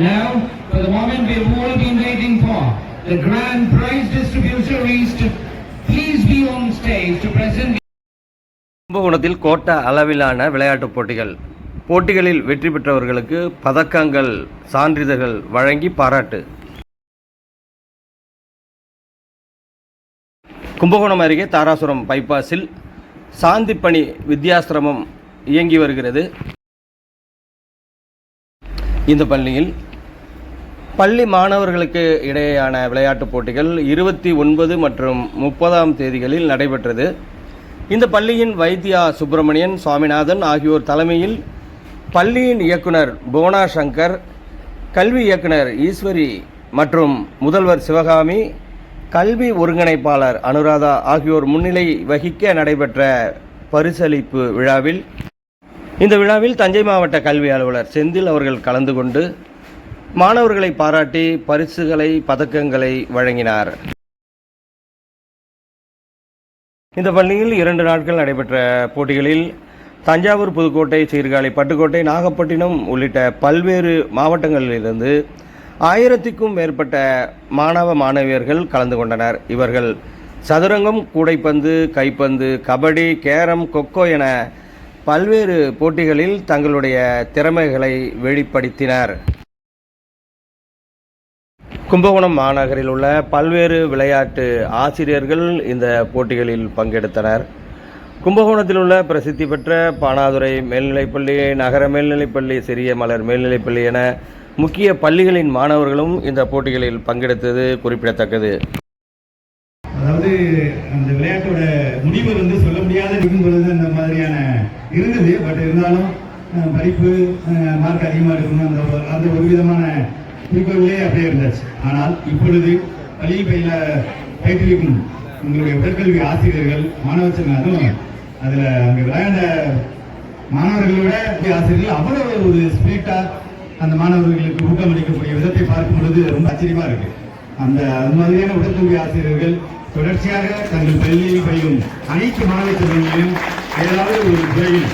Now, for the moment we've all been waiting for, the grand prize distributor is to please be on stage to present. கும்பகோணத்தில் கோட்ட அளவிலான விளையாட்டுப் போட்டிகள். போட்டிகளில் வெற்றி பெற்றவர்களுக்கு பதக்கங்கள் சான்றிதழ்கள் வழங்கி பாராட்டு. கும்பகோணம் அருகே தாராசுரம் பைபாஸில் சாந்திப்பணி வித்யாசிரமம் இயங்கி வருகிறது. இந்த பள்ளியில் பள்ளி மாணவர்களுக்கு இடையேயான விளையாட்டுப் போட்டிகள் இருபத்தி ஒன்பது மற்றும் முப்பதாம் தேதிகளில் நடைபெற்றது. இந்த பள்ளியின் வைத்தியா சுப்பிரமணியன் சுவாமிநாதன் ஆகியோர் தலைமையில் பள்ளியின் இயக்குனர் புவனா சங்கர் கல்வி இயக்குனர் ஈஸ்வரி மற்றும் முதல்வர் சிவகாமி கல்வி ஒருங்கிணைப்பாளர் அனுராதா ஆகியோர் முன்னிலை வகிக்க நடைபெற்ற பரிசளிப்பு விழாவில். இந்த விழாவில் தஞ்சை மாவட்ட கல்வி அலுவலர் செந்தில் அவர்கள் கலந்து கொண்டு மாணவர்களை பாராட்டி பரிசுகளை பதக்கங்களை வழங்கினார். இந்த பள்ளியில் இரண்டு நாட்கள் நடைபெற்ற போட்டிகளில் தஞ்சாவூர் புதுக்கோட்டை சீர்காழி பட்டுக்கோட்டை நாகப்பட்டினம் உள்ளிட்ட பல்வேறு மாவட்டங்களிலிருந்து ஆயிரத்திற்கும் மேற்பட்ட மாணவ மாணவியர்கள் கலந்து கொண்டனர். இவர்கள் சதுரங்கம் கூடைப்பந்து கைப்பந்து கபடி கேரம் கொக்கோ என பல்வேறு போட்டிகளில் தங்களுடைய திறமைகளை வெளிப்படுத்தினர். கும்பகோணம் மாநகரில் உள்ள பல்வேறு விளையாட்டு ஆசிரியர்கள் இந்த போட்டிகளில் பங்கெடுத்தனர். கும்பகோணத்தில் உள்ள பிரசித்தி பெற்ற பானாதுரை மேல்நிலைப்பள்ளி நகர மேல்நிலைப்பள்ளி சிறிய மலர் மேல்நிலைப்பள்ளி என முக்கிய பள்ளிகளின் மாணவர்களும் இந்த போட்டிகளில் பங்கெடுத்தது குறிப்பிடத்தக்கது. அதாவது அந்த விளையாட்டோட முடிவு வந்து சொல்ல முடியாத பொழுது அந்த மாதிரியான இருந்தது. பட் இருந்தாலும் படிப்பு மார்க் அதிகமாக இருக்கணும் அந்த அந்த ஒரு விதமான குறிக்கோளிலே அப்படியே இருந்தாச்சு. ஆனால் இப்பொழுது பள்ளி பயில பயிற்றுவிக்கும் உங்களுடைய உடற்கல்வி ஆசிரியர்கள் மாணவ சங்கம் அதுவும் அதில் அங்கே விளையாண்ட மாணவர்களோட ஆசிரியர்கள் அவ்வளவு ஒரு ஸ்பிரிட்டா அந்த மாணவர்களுக்கு ஊக்கமளிக்கக்கூடிய விதத்தை பார்க்கும் பொழுது ரொம்ப ஆச்சரியமா இருக்கு. அந்த அது மாதிரியான உடற்கல்வி ஆசிரியர்கள் தொடர்ச்சியாக தங்கள் பள்ளியில் பயிலும் அனைத்து மாணவ ஏதாவது ஒரு துறையில்